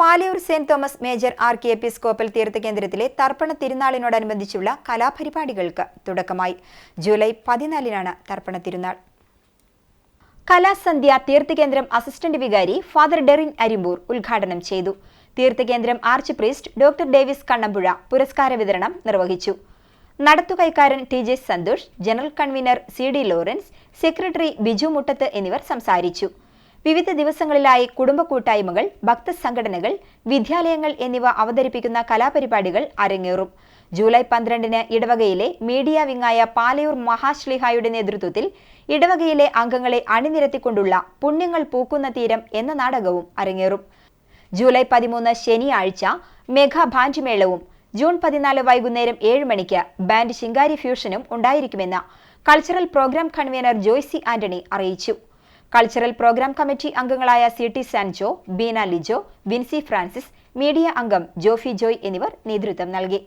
Palayur saint Thomas major archiepiscopal തീർത്ഥ കേന്ദ്രത്തിലെ തർപ്പണ തിരുനാളിനോടനുബന്ധിച്ചുള്ള കലാപരിപാടികൾക്ക് തുടക്കമായി. ജൂലൈ പതിനാലിനാണ് തർപ്പണ തിരുനാൾ. കലാസന്ധ്യ തീർത്ഥകേന്ദ്രം അസിസ്റ്റന്റ് വികാരി ഫാദർ ഡെറിൻ അരിമ്പൂർ ഉദ്ഘാടനം ചെയ്തു. തീർത്ഥകേന്ദ്രം arch priest doctor Davis Kannampuzha പുരസ്കാര വിതരണം നിർവഹിച്ചു. നടത്തുകൈക്കാരൻ T J Santhosh general convener C D Lawrence secretary Biju Muttath എന്നിവർ സംസാരിച്ചു. വിവിധ ദിവസങ്ങളിലായി കുടുംബ കൂട്ടായ്മകൾ ഭക്തസംഘടനകൾ വിദ്യാലയങ്ങൾ എന്നിവ അവതരിപ്പിക്കുന്ന കലാപരിപാടികൾ അരങ്ങേറും. ജൂലൈ പന്ത്രണ്ടിന് ഇടവകയിലെ മീഡിയ വിങ്ങായ പാലയൂർ മഹാശ്ലിഹായുടെ നേതൃത്വത്തിൽ ഇടവകയിലെ അംഗങ്ങളെ അണിനിരത്തിക്കൊണ്ടുള്ള പുണ്യങ്ങൾ പൂക്കുന്ന തീരം എന്ന നാടകവും അരങ്ങേറും. ജൂലൈ പതിമൂന്ന് ശനിയാഴ്ച മെഗാ ഭാഞ്ചുമേളവും ജൂൺ പതിനാല് വൈകുന്നേരം ഏഴ് മണിക്ക് ബാൻഡ് ശിങ്കാരി ഫ്യൂഷനും ഉണ്ടായിരിക്കുമെന്ന് cultural programme convener Joicy Antony അറിയിച്ചു. കൾച്ചറൽ പ്രോഗ്രാം കമ്മിറ്റി അംഗങ്ങളായ C T Sanjo Beena Lijo Vincy Francis media അംഗം ജോഫി ജോയ് എന്നിവർ നേതൃത്വം നൽകി.